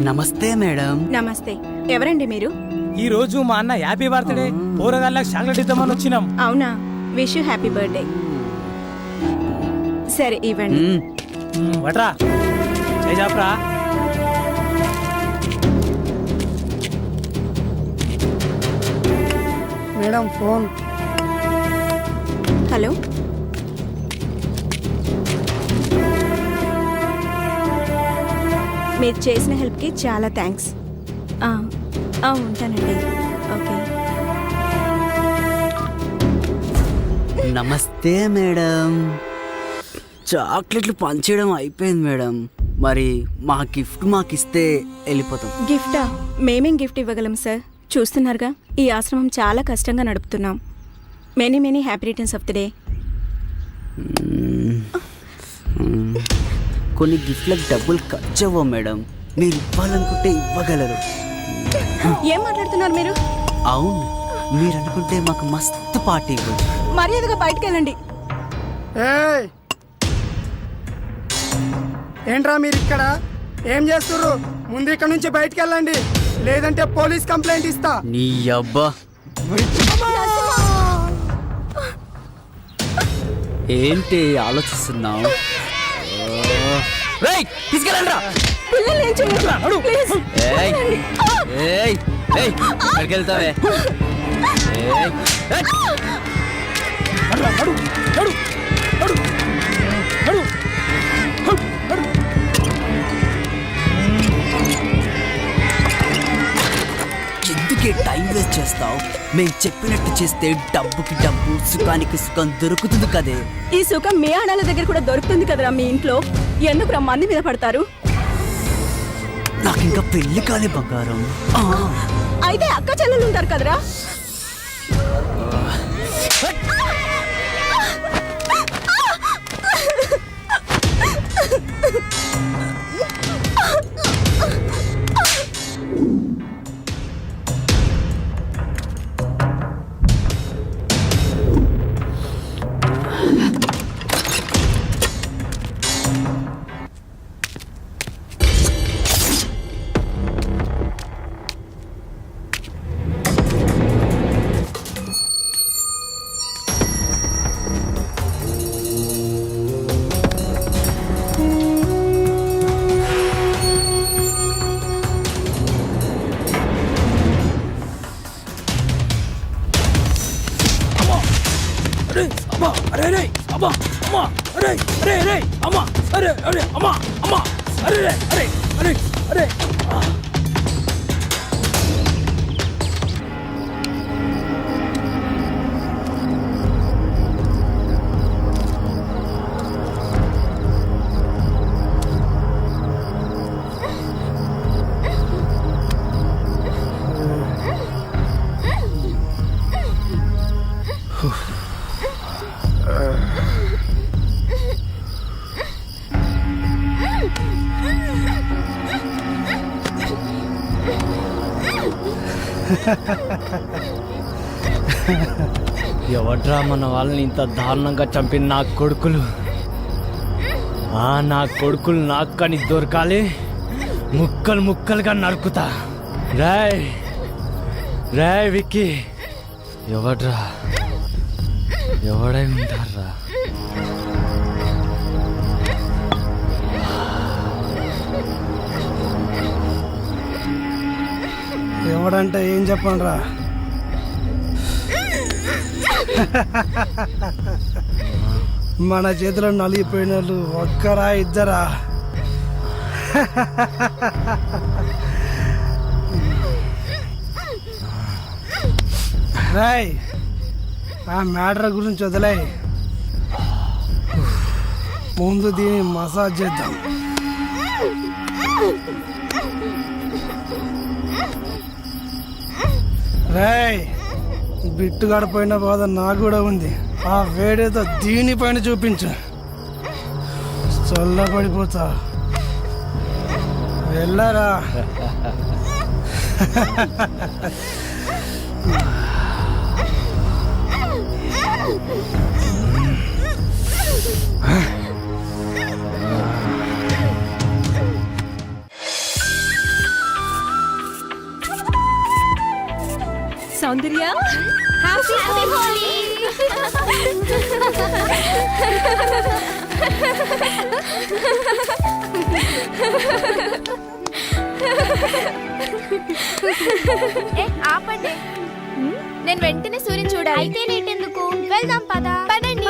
నమస్తే మేడం. నమస్తే. ఎవరండి మీరు? ఈ రోజు మా అన్న హ్యాపీ బర్త్డే. పూరగాళ్ళకి చాక్లెట్ ఇద్దామని వచ్చినాం. అవునా? విష్ యూ హ్యాపీ బర్త్డే సరే ఇవ్వండి. మ్మ్. వట్రా. చేజాప్రా మేడం ఫోన్. హలో? మీరు చేసిన హెల్ప్కి చాలా థ్యాంక్స్ ఉంటానండి. ఓకే. నమస్తే మేడం. చాక్లెట్లు పంచేయడం అయిపోయింది మేడం. మరి మా గిఫ్ట్ మాకు ఇస్తే వెళ్ళిపోతాం. గిఫ్టా? మేమేం గిఫ్ట్ ఇవ్వగలం సార్? చూస్తున్నారుగా ఈ ఆశ్రమం చాలా కష్టంగా నడుపుతున్నాం. Many many happy returns of the day. కొన్ని గిఫ్ట్లకు డబ్బులు ఖర్చు అవ్వవు మేడం. మీరు ఇవ్వాలనుకుంటే ఇవ్వగలరు. ఏం మాట్లాడుతున్నారు మీరు? అవును మీరు అనుకుంటే మాకు మస్తు పార్టీ మర్యాదగా బయటకు వెళ్ళండి ఏయ్! ఏంట్రా మీరు ఇక్కడ? ఏం చేస్తుర్రు? ముందు ఇక్కడ నుంచి బయటికి వెళ్ళండి లేదంటే పోలీస్ కంప్లైంట్ ఇస్తా. నీ అబ్బా. ఏంటి ఆలోచిస్తున్నావు? తీసుకెళ్ళండి పిల్లల్ని ఏం చేయొద్దు. ప్లీజ్. ఏయ్ ఏయ్. ఏయ్ ఎక్కడికి వెళ్తావే. ఏయ్ నడు నడు నడు నడు ఎందుకే టైం వేస్ట్ చేస్తావు? మేము చెప్పినట్టు చేస్తే డబ్బుకి డబ్బు సుఖానికి సుఖం దొరుకుతుంది కదే. ఈ సుఖం మీ ఆడాల దగ్గర కూడా దొరుకుతుంది కదరా మీ ఇంట్లో? ఎందుకు రా మంది పడతారు. నాకు ఇంకా పెళ్ళి కాలే బంగారం అయితే అక్క చెల్లెలు ఉంటారు కదరా? అరే అమ్మా అరే అరే అమ్మా అమ్మా అరే అరే అరే అరే అరే ఎవడ్రా మన వాళ్ళని ఇంత దారుణంగా చంపిన నా కొడుకులు? ఆ నా కొడుకులు నాకు కానీ దొరకాలి? ముక్కలు ముక్కలుగా నరుకుతా. రాయ్ రాయ్ విక్కీ. ఎవడ్రా? ఎవడై ఉంటారా ఎవడంటే ఏం చెప్పండి రా మన చేతిలో నలిగిపోయిన వాళ్ళు ఒక్కరా ఇద్దరా? రాయ్ ఆ మ్యాటర్ గురించి వదిలే ముందు దీన్ని మసాజ్ చేద్దాం. రాయ్ బిట్టు గడపైన బాధ నాకు కూడా ఉంది. ఆ వేడేదో దీనిపైన చూపించు. చల్లబడిపోతా. వెళ్ళారా. సౌందర్య? ఏ, ఆపండి. నేను వెంటనే సూర్యుని చూడాలి. అయితే లేటెందుకు వెళ్దాం పద. పదండి.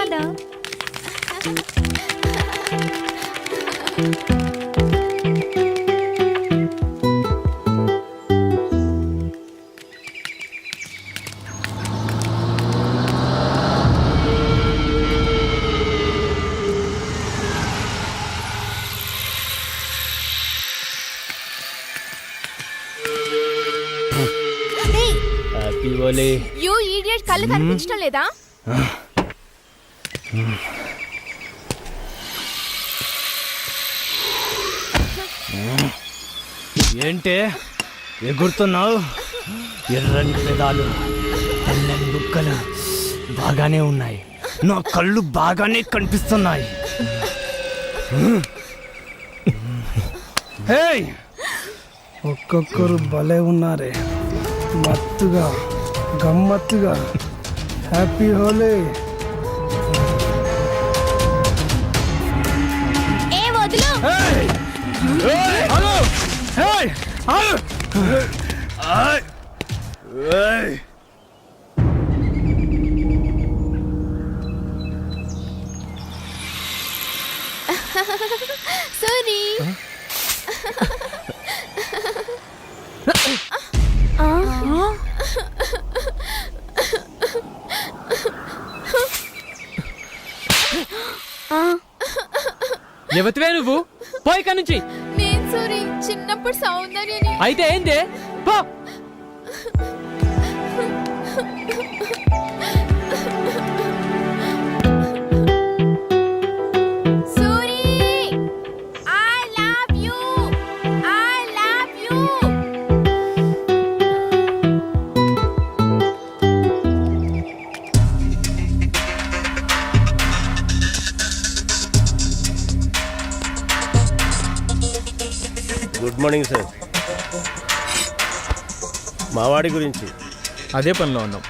హ్యాపీ కనిపించడం లేదా? ఏంటే? ఎగురుతున్నావు? ఎర్రని పెదాలు తెల్లని బుక్కలు బాగానే ఉన్నాయి. నా కళ్ళు బాగానే కనిపిస్తున్నాయి! ఒక్కొక్కరు భలే ఉన్నారే. మత్తుగా గమ్మత్తుగా. హ్యాపీ హోలీ ఏ వదులు. హేయ్! హేయ్! ఆగు! హేయ్! ఆగు! ఆయ్! ఏయ్! సూరి ఎవతివే నువ్వు? పోయి నుంచి. నేను సూరి చిన్నప్పుడు సౌందర్యని అయితే ఏంది? పో. Morning sir. మావాడి గురించి. అదే పనిలో ఉన్నాం.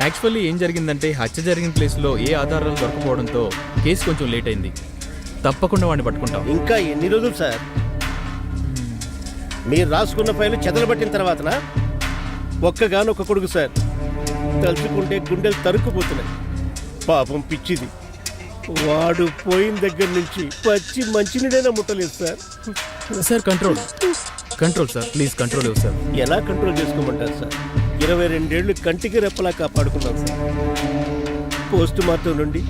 యాక్చువల్లీ ఏం జరిగిందంటే హత్య జరిగిన ప్లేస్లో ఏ ఆధారాలు దొరకపోవడంతో కేసు కొంచెం లేట్ అయింది. తప్పకుండా వాడిని పట్టుకుంటాం. ఇంకా ఎన్ని రోజులు సార్? మీరు రాసుకున్న ఫైలు చెదలబట్టిన తర్వాతనా? ఒక్కగానొక్క కొడుకు సార్. తలుచుకుంటే గుండెలు తరుక్కుపోతున్నాయి. పాపం పిచ్చిది. వాడు పోయిన దగ్గర నుంచి పచ్చి మంచినీడైనా ముట్టలేదు sir. Sir control control sir please control ఇవ్వు సార్ ఎలా కంట్రోల్ చేసుకోమంటారు సార్ ఇరవై రెండేళ్ళు కంటికి రెప్పలా కాపాడుకున్నాం సార్ పోస్ట్ మార్టం నుండి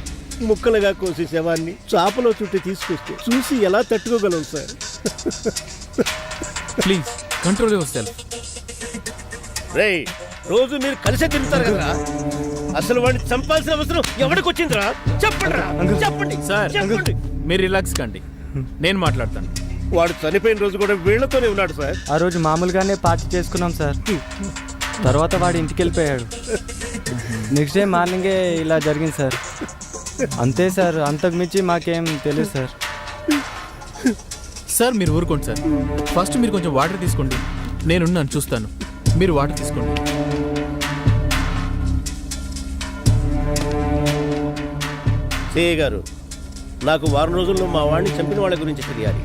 ముక్కలుగా కోసి శవాన్ని చాపలో చుట్టి తీసుకొస్తే చూసి ఎలా తట్టుకోగలం sir please control yourself రేయ్ రోజు మీరు కలిసే తిరుగుతారు కదా? అసలు వాడిని చంపాల్సిన అవసరం ఎవరికి వచ్చిందిరా చెప్పండి రా చెప్పండి. సార్ చెప్పండి. మీరు రిలాక్స్ కండి. నేను మాట్లాడతాను. వాడు చనిపోయిన రోజు కూడా వీళ్ళతోనే ఉన్నాడు సార్. ఆ రోజు మామూలుగానే పార్టీ చేసుకున్నాం సార్. తర్వాత వాడు ఇంటికి వెళ్ళిపోయాడు నెక్స్ట్ డే మార్నింగే ఇలా జరిగింది సార్. అంతే సార్ అంతకు మించి మాకేం తెలియదు సార్. సార్ మీరు ఊరుకోండి సార్. ఫస్ట్ మీరు కొంచెం వాటర్ తీసుకోండి. నేనున్నాను చూస్తాను. మీరు వాటర్ తీసుకోండి. సిఏ గారు నాకు వారం రోజుల్లో మా వాడిని చంపిన వాళ్ళ గురించి తెలియాలి.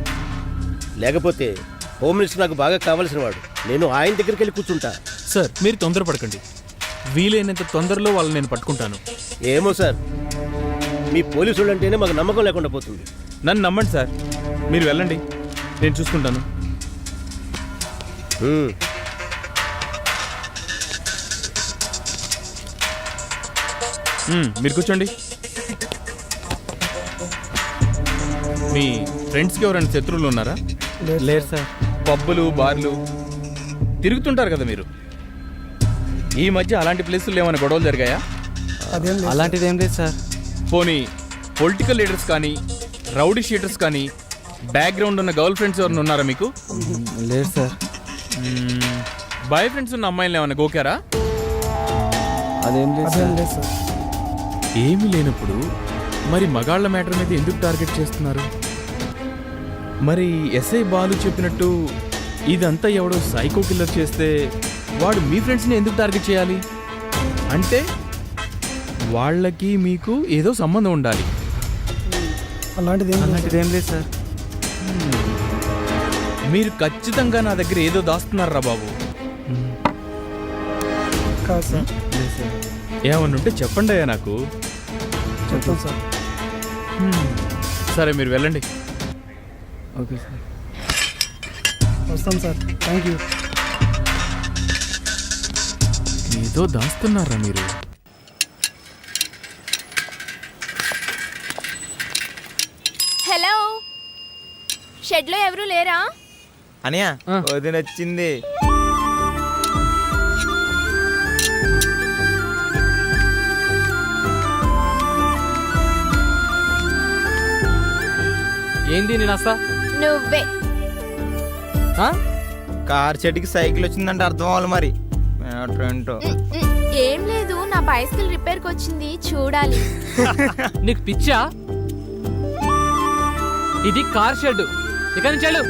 లేకపోతే హోమ్ మినిస్టర్ నాకు బాగా కావలసిన వాడు. నేను ఆయన దగ్గరికి వెళ్ళి కూర్చుంటా. సార్ మీరు తొందరపడకండి. వీలైనంత తొందరలో వాళ్ళని నేను పట్టుకుంటాను. ఏమో సార్. మీ పోలీసులు అంటేనే మాకు నమ్మకం లేకుండా పోతుంది. నన్ను నమ్మండి సార్. మీరు వెళ్ళండి. నేను చూసుకుంటాను. హ్మ్. మ్మ్, మీరు కూర్చోండి. మీ ఫ్రెండ్స్కి ఎవరైనా శత్రువులు ఉన్నారా? లేరు సార్. పబ్బులు బార్లు. తిరుగుతుంటారు కదా మీరు. ఈ మధ్య అలాంటి ప్లేసుల్లో ఏమైనా గొడవలు జరిగాయా? అలాంటిది ఏం లేదు సార్. పోనీ పొలిటికల్ లీడర్స్ కానీ రౌడీ షీటర్స్ కానీ బ్యాక్గ్రౌండ్ ఉన్న గర్ల్ ఫ్రెండ్స్ ఎవరైనా ఉన్నారా మీకు? లేరు సార్. బాయ్ ఫ్రెండ్స్ ఉన్న అమ్మాయిలు ఏమైనా గోకారా? అదేం లేదు సార్. ఏమీ లేనప్పుడు మరి మగాళ్ళ మ్యాటర్ మీద ఎందుకు టార్గెట్ చేస్తున్నారు? మరి ఎస్ఐ బాలు చెప్పినట్టు ఇదంతా ఎవడో సైకో కిల్లర్ చేస్తే వాడు మీ ఫ్రెండ్స్ని ఎందుకు టార్గెట్ చేయాలి? అంటే వాళ్ళకి మీకు ఏదో సంబంధం ఉండాలి. అలాంటిది అలాంటిది ఏం లేదు సార్. మీరు ఖచ్చితంగా నా దగ్గర ఏదో దాస్తున్నారా బాబు? కాదు సార్. చెప్పండి అయ్యా నాకు. చెప్తాను సార్. సరే మీరు వెళ్ళండి. Okay sir. వస్తాం సార్. Thank you. ఏదో దాస్తున్నారా మీరు? హలో. షెడ్లో ఎవరు లేరా? అనియా. వదిన వచ్చింది. ఏంది నేను అస్తా నువ్వే. కార్ చెట్టుకి సైకిల్ వచ్చిందంటే అర్థం అవ్వాలి మరి. ఏం లేదు నా బైసికల్ రిపేర్కి వచ్చింది చూడాలి. నీకు పిచ్చా? ఇది కార్ షెడ్ ఇక్కడి నుంచి వెళ్ళు.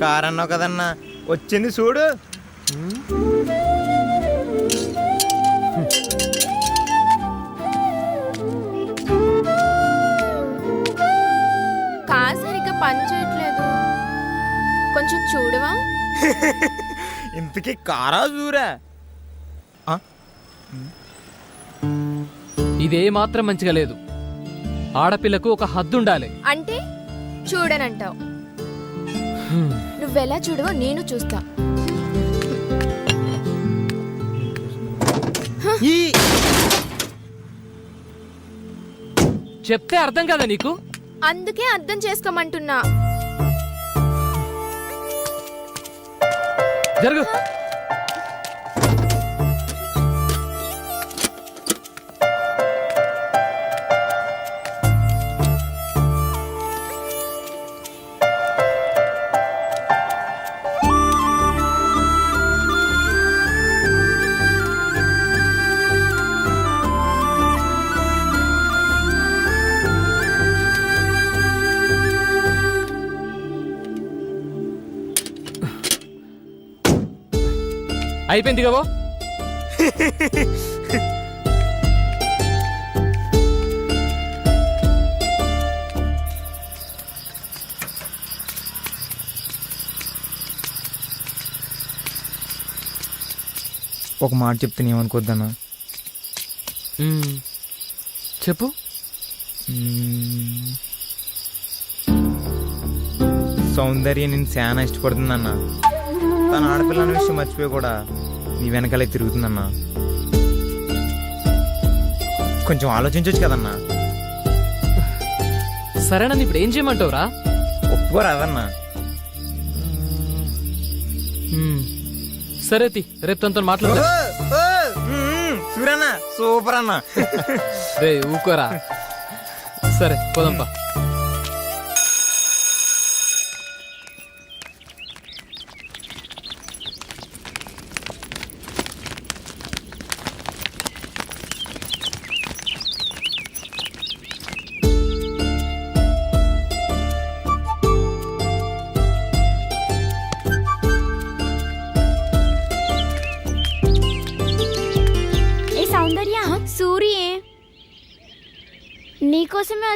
కార్ అన్నావు కదన్నా. వచ్చింది చూడు. పని చేయట్లేదు. కొంచెం చూడవా? ఇంతకీ కారా చూరా? ఇదే మాత్రం మంచిగా లేదు. ఆడపిల్లకు ఒక హద్దు ఉండాలి. అంటే? చూడనంటావు. నువ్వెలా చూడవో నేను చూస్తా. చెప్తే అర్థం కదా నీకు? అందుకే అర్థం చేసుకోమంటున్నా. జరుగు. అయిపోయింది కాబో ఒక మాట చెప్తే ఏమనుకోద్దన్నా మ్మ్. చెప్పు. సౌందర్య నేను చాలా ఇష్టపడుతుందన్న తన ఆడపిల్ల అనే విషయం మర్చిపోయి కూడా నీ వెనకాలే తిరుగుతుందన్న. కొంచెం ఆలోచించవచ్చు కదన్నా. సరే నన్ను ఇప్పుడు ఏం చేయమంటావురా? ఒప్పుకోరాదన్నా. సరే తి. రేపు తనతో సూరన్న సూపర్ అన్న రే ఊకోరా. సరే పోదంపా.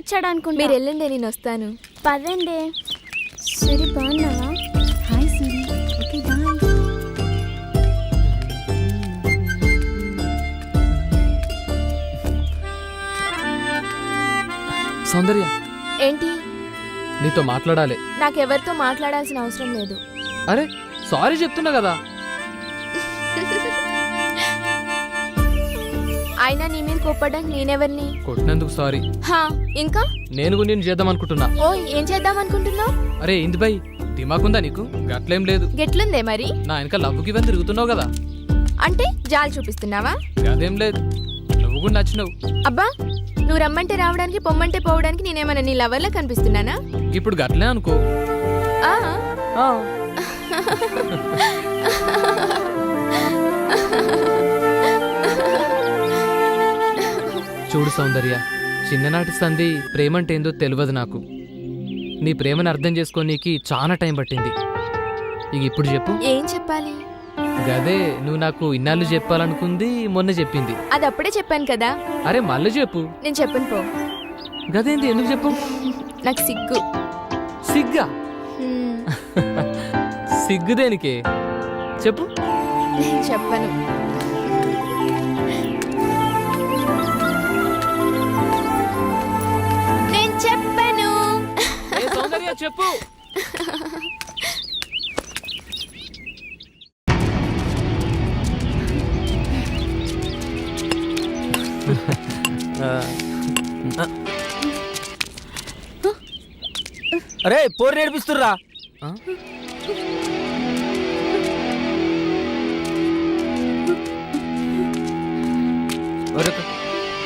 వచ్చాడు అనుకుంటా మీరు వెళ్ళండి నేను వస్తాను. పదండి. సూరి బాగున్నావా? Hi Suri. Okay bye. Soundarya. ఏంటి? నీతో మాట్లాడాలి. నాకెవరితో మాట్లాడాల్సిన అవసరం లేదు. అరే సారీ చెప్తున్నా కదా. అయినా నీ మీద కోప్పడానికి నేనెవరిని? కొట్టినందుకు సారీ. హా ఇంకా? నేను నేను చేద్దాం అనుకుంటున్నా. ఓ ఏం చేద్దాం అనుకుంటున్నావు? అరే ఇంది బై దిమాకుందా నీకు? గట్లేం లేదు. గెట్లుందే మరి? నా వెనక లవ్వుకి ఇవన్నీ తిరుగుతున్నావు కదా. అంటే జాలి చూపిస్తున్నావా? అదేం లేదు. నువ్వు కూడా నచ్చినావు. అబ్బా నువ్వు రమ్మంటే రావడానికి పొమ్మంటే పోవడానికి నేనేమన్నా నీ లవర్లా కనిపిస్తున్నానా? ఇప్పుడు గట్లే అనుకో. ఆ. ఆ. చూడు సౌందర్య చిన్ననాటి సంధి ప్రేమంటే ఏందో తెలియదు నాకు. నీ ప్రేమను అర్థం చేసుకోనీకి చాలా టైం పట్టింది. ఇక ఇప్పుడు చెప్పు. ఏం చెప్పాలి? గదే నువ్వు నాకు ఇన్నాళ్ళు చెప్పాలనుకుంది మొన్న చెప్పింది. అది అప్పుడే చెప్పాను కదా. అరే మళ్ళీ చెప్పు. నేను చెప్పను పో. గదేంది ఎందుకు చెప్పు? నాకు సిగ్గు. సిగ్గా? సిగ్గు దేనికే? చెప్పు. నేను చెప్పను. అరే పోరు నేర్పిస్తుర్రా?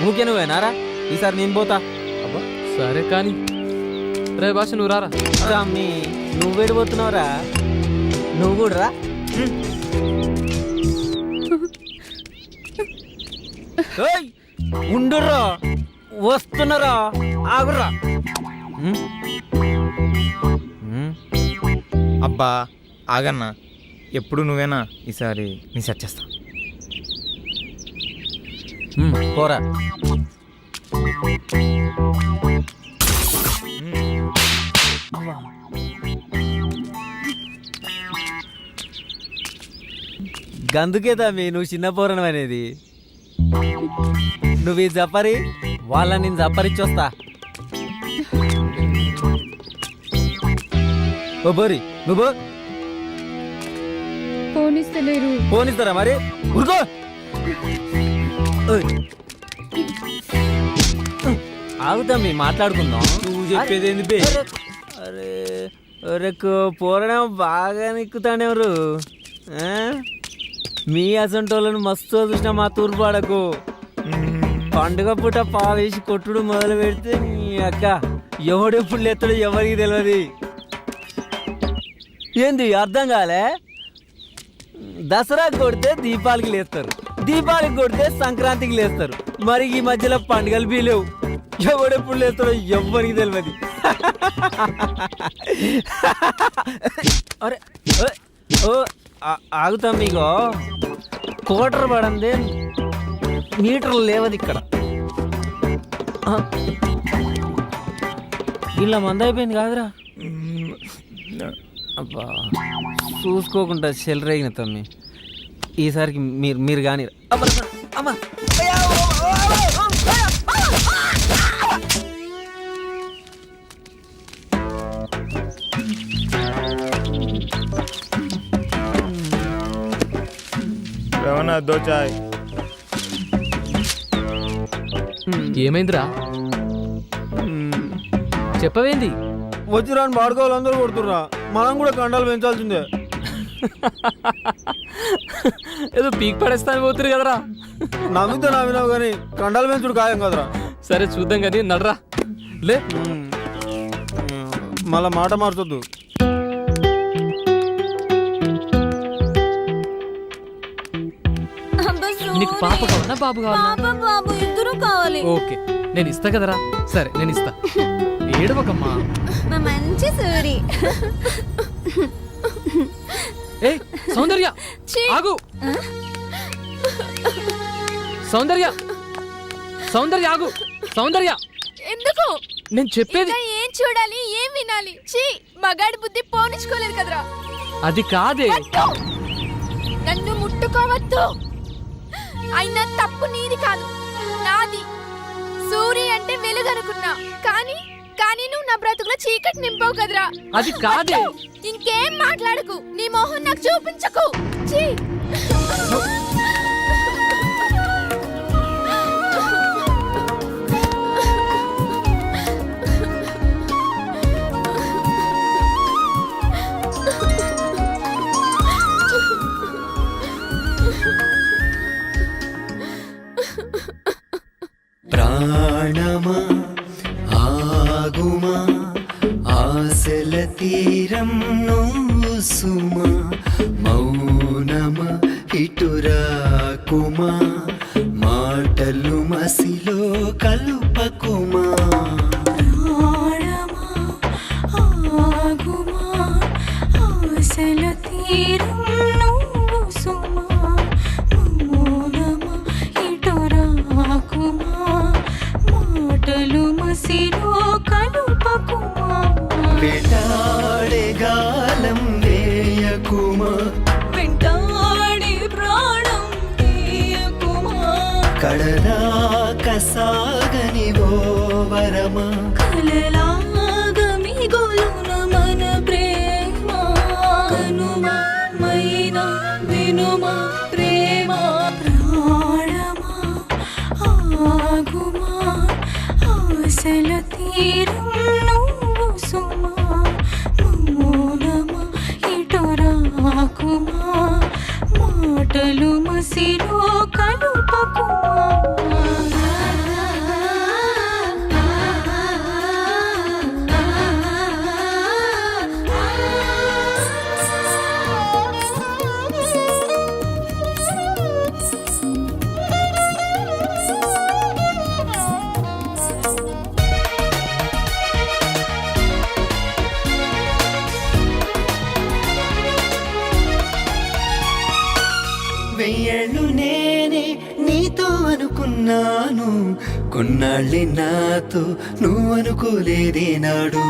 ఊకే నువ్వేనారా ఈసారి నేను పోతా. అబ్బా సరే కానీ. రే భాష నువ్వు రారా? అమ్మి నువ్వు వెళ్ళిపోతున్నావురా నువ్వు కూడా రా. ఉండుర్రా. వస్తున్నారా? ఆగుర్రా. అబ్బా ఆగన్నా. ఎప్పుడు నువ్వేనా? ఈసారి నీ సెట్ చేస్తా. పోరా. గందుకే తమ్మి నువ్వు చిన్న పోరణం అనేది. నువ్వు ఈ జపరి వాళ్ళ నేను జపరిచ్చొస్తా ఓ బోరి. నువ్వు? పోనిస్తలేరు. పోనిస్తారా మరి? ఉరుకో! ఆగుతాం మాట్లాడుకుందాం. నువ్వు చెప్పేది ఏంది బే? అరే అరే పోరడం బాగా నిక్కుతాడెవరు ఆ? మీ అసంటోళ్ళను మస్తు చూసిన మా తూర్పాడకు పండుగ పూట పావేసి కొట్టుడు మొదలు పెడితే నీ అక్క ఎవడెప్పుడు లేస్తాడో ఎవరికి తెలియదు. ఏంది అర్థం కాలే? దసరాకి కొడితే దీపాలకి లేస్తారు. దీపాలకి కొడితే సంక్రాంతికి లేస్తారు. మరి ఈ మధ్యలో పండుగలు బీ లేవు ఎవడెప్పుడు లేస్తాడో ఎవ్వరికి తెలియదు అరే ఓ, ఓ ఆగుతాం మీకు కోటర్ పడంది మీటర్లు లేవది ఇక్కడ. ఇలా మంద అయిపోయింది కాదురా. అబ్బా చూసుకోకుండా చెలరేగిన తమ్మి. ఈసారికి మీరు మీరు కానీ దోచాయ్ ఏమైందిరా? చెప్పవేంది? వచ్చి రాని బాడుకోవాలి అందరూ కొడుతుర్రా. మనం కూడా కండాలు పెంచాల్సిందే. ఏదో పీక్ పడేస్తాను పోతురు కదరా. నమ్మితే నమ్మినావు కానీ కండాలు పెంచుడు ఖాయం కదరా. సరే చూద్దాం కానీ నడరా. లే. మళ్ళా మాట మార్చొద్దు. నీకు పాప కావాలా? బాబు కావాలా? బాబు ఇద్దరు కావాలి. ఓకే. నేను ఇస్తా కదరా. సరే నేను ఇస్తా. ఏడవకమ్మా. మా మంచి సూరి ఏ సౌందర్య ఆగు. సౌందర్య సౌందర్య ఆగు. సౌందర్య. ఎందుకు? నేను చెప్పేది ఏం చూడాలి ఏం వినాలి? చీ మగాడి బుద్ధి పోనిచ్చుకోలేదు కదరా. అది కాదే. నన్ను ముట్టుకోవద్దు. అయినా తప్పు నీది కాదు. నాది. సూరి అంటే వెలుగనుకున్నా. కానీ కానీ నువ్వు నా బ్రతుకులో చీకటి నింపావు కదరా. అది కాదే. ఇంకేం మాట్లాడకు. నీ మొహం నాకు చూపించకు. చీ ప్రాణమా ఆగుమా? ఆశల తీరం నువ్వు సుమా మౌనమ ఇటురాకుమా మాటలు మసిలో కలుపకుమా కడదాక సాగని ఓ వరమా? కలలాగమిగులున మన ప్రేమ కనుమా మైనా వినుమా ప్రేమ? ప్రాణమా ఆగుమా ఆశల తీరం నువ్వు సుమా మౌనమా ఇటు రాకుమా మాటలు మసిలో కొన్నాళ్ళే నాతో నువ్వు అనుకోలేదే నాడు.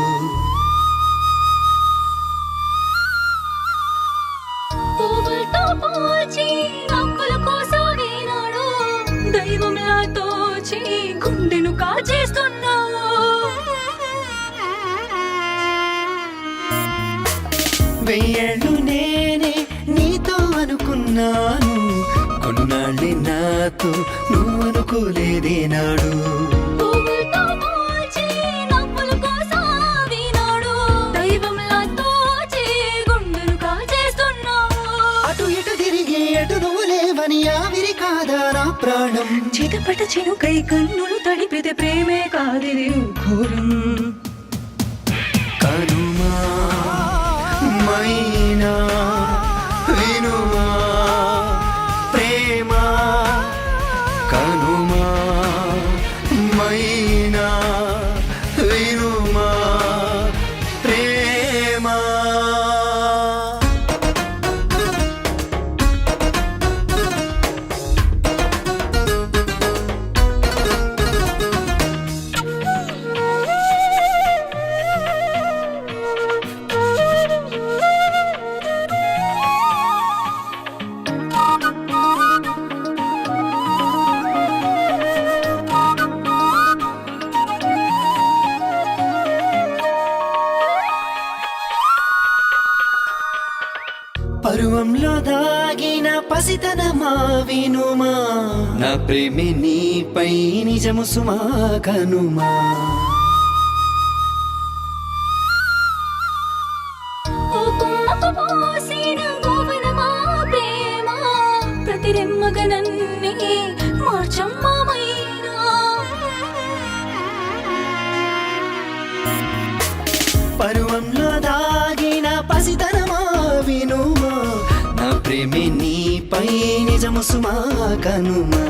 దైవంలా తోచి గుండెను కాచేస్తున్నావు వెయ్యేళ్ళు నేనే నీతో అనుకున్నాను. కొన్నాళ్ళే నాతో నువ్వు అనుకోలేదే నాడు. పువ్వులతో పోల్చి అప్పుల కోసం ఈనాడు దైవంలా తోచి గుండెను కాచేస్తున్నావు ప్రేమి నీపై నిజము సుమా కనుమా. ప్రేమి నీపై నిజము సుమా కనుమా.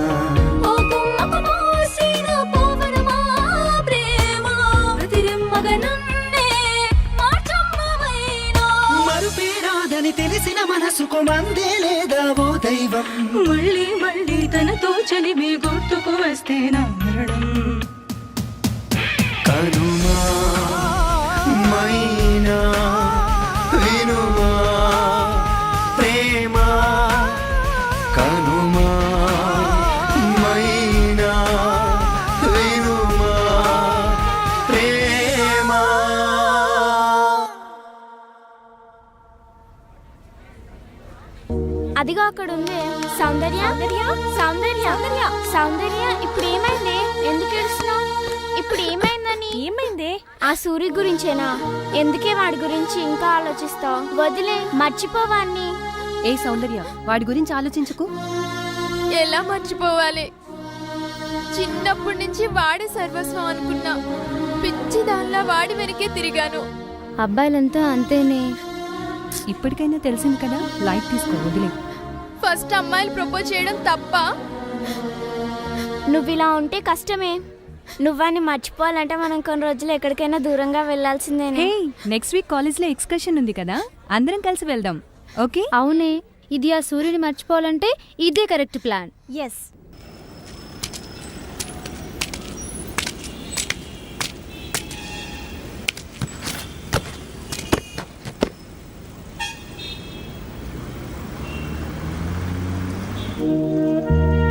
తెలిసిన మనసుకు మందే లేదా ఓ దైవం. మళ్ళీ మళ్ళీ తనతో చలిమి గుర్తుకు వస్తే నా మరణం. కనుమా మైనా. అదిగో అక్కడ ఉంది సౌందర్య సౌందర్య సౌందర్య సౌందర్య ఇప్పుడు ఏమైంది ఎందుకు ఏడుస్తున్నావు? ఇప్పుడు ఏమైందని ఏమైంది? ఆ సూర్య గురించేనా? ఎందుకే వాడి గురించి ఇంకా ఆలోచిస్తావు? వదిలే మర్చిపోవాన్ని. ఏ సౌందర్య వాడి గురించి ఆలోచించుకు. ఎలా మర్చిపోవాలి? చిన్నప్పటి నుంచి వాడే సర్వస్వం అనుకున్నా. పిచ్చి దానిలా వాడి వెనకే తిరిగాను. అబ్బాయిలంతా అంతేనే. ఇప్పటికైనా తెలిసింది కదా లైట్ తీసుకో వదిలే. ఫస్ట్ అమ్మాయిలు ప్రపోజ్ చేయడం తప్ప? నువ్వు ఇలా ఉంటే కష్టమే. నువ్వాన్ని మర్చిపోవాలంటే మనం కొన్ని రోజులు ఎక్కడికైనా దూరంగా వెళ్ళాల్సిందేనే. నెక్స్ట్ వీక్ కాలేజ్లో ఎక్స్కర్షన్ ఉంది కదా? అందరం కలిసి వెళ్దాం. ఓకే? అవునే ఇది ఆ సూర్యుని మర్చిపోవాలంటే ఇదే కరెక్ట్ ప్లాన్ ఎస్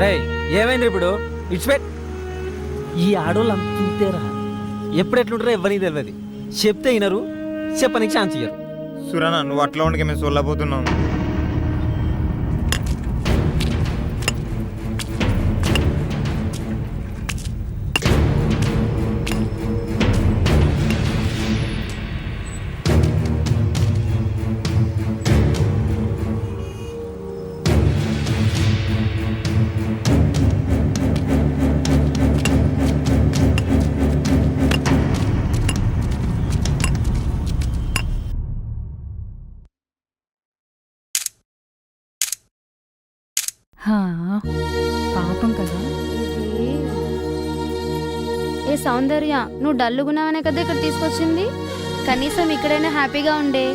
రేయ్ ఏమైంది ఇప్పుడు? ఇట్స్ ఇట్స్పెట్ ఈ ఆడోళ్ళు అంతేరా ఎప్పుడు ఎట్లుంటారో ఎవరికి తెలియదు చెప్తే వినరు చెప్పనికి ఛాన్స్ ఇయ్యరు. సురానా నువ్వు అట్లా ఉండగా మేము సొల్లబోతున్నాం సౌందర్య నువ్వు డల్లుగున్నావనే కదా ఇక్కడ తీసుకొచ్చింది? కనీసం ఇక్కడైనా హ్యాపీగా ఉండే.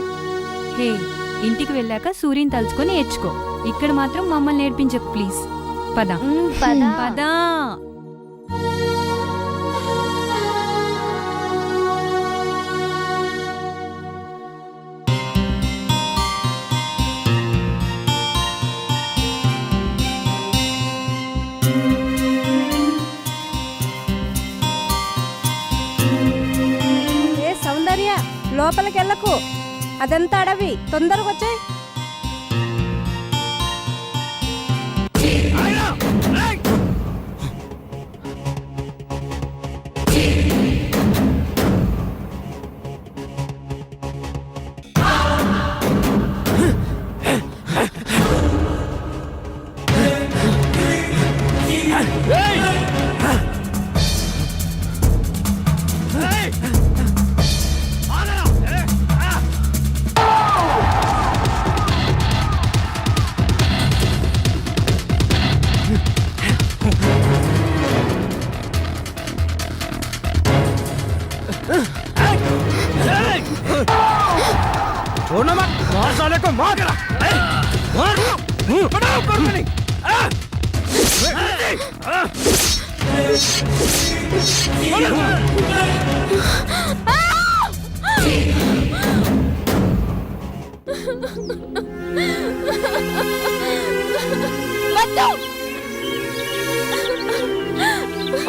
హే ఇంటికి వెళ్ళాక సూర్యుని తలుచుకొని నేర్చుకో ఇక్కడ మాత్రం మమ్మల్ని నేర్పించకు ప్లీజ్. పద. పద. లోపలికి వెళ్ళకు అదంతా అడవి. తొందరగా వచ్చాయి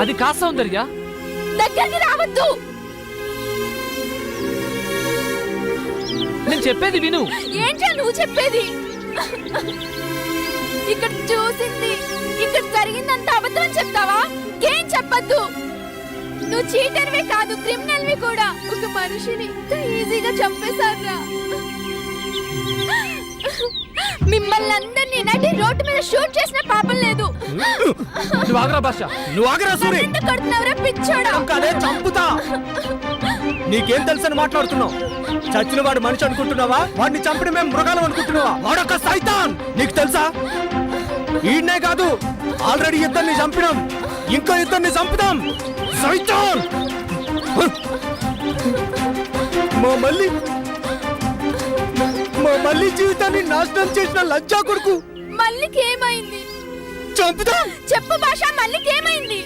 అది కాదు సౌందర్య దగ్గరికి రావద్దు. నేను చెప్పేది విను. ఏంట్రా నువ్వు చెప్పేది? ఇక్కడ చూసింది ఇక్కడ జరిగిందంత అబద్ధం చెప్తావా? ఏం చెప్పద్దు. నువ్వు చీటర్వే కాదు క్రిమినల్వి కూడా. ఒక మనిషిని ఇంత ఈజీగా చంపేశారా మిమ్మల్ని అందరినీ నటి రోడ్డు మీద షూట్ చేసిన పాపం లేదు. నువ్వు ఆగరా భాష నువ్వు ఆగరా సూరి? కొడుతున్నావురా పిచ్చోడా? అదే చంపుతా. నీకేం తెలుసని మాట్లాడుతున్నావు? చచ్చిన వాడు మనిషి అనుకుంటున్నావా? వాడిని చంపిన మేము మృగాలం అనుకుంటున్నావా? వాడొక సైతాన్! నీకు తెలుసా? ఈయనే కాదు ఆల్రెడీ ఇద్దరిని చంపినాం. ఇంకో ఇద్దరిని చంపుదాం సైతాన్! మా మళ్ళీ మా మళ్ళీ జీవితాన్ని నాశనం చేసిన లజ్జా కొడుకు. మల్లికి ఏమైంది చంపుదాం చెప్పు భాష మల్లికి ఏమైంది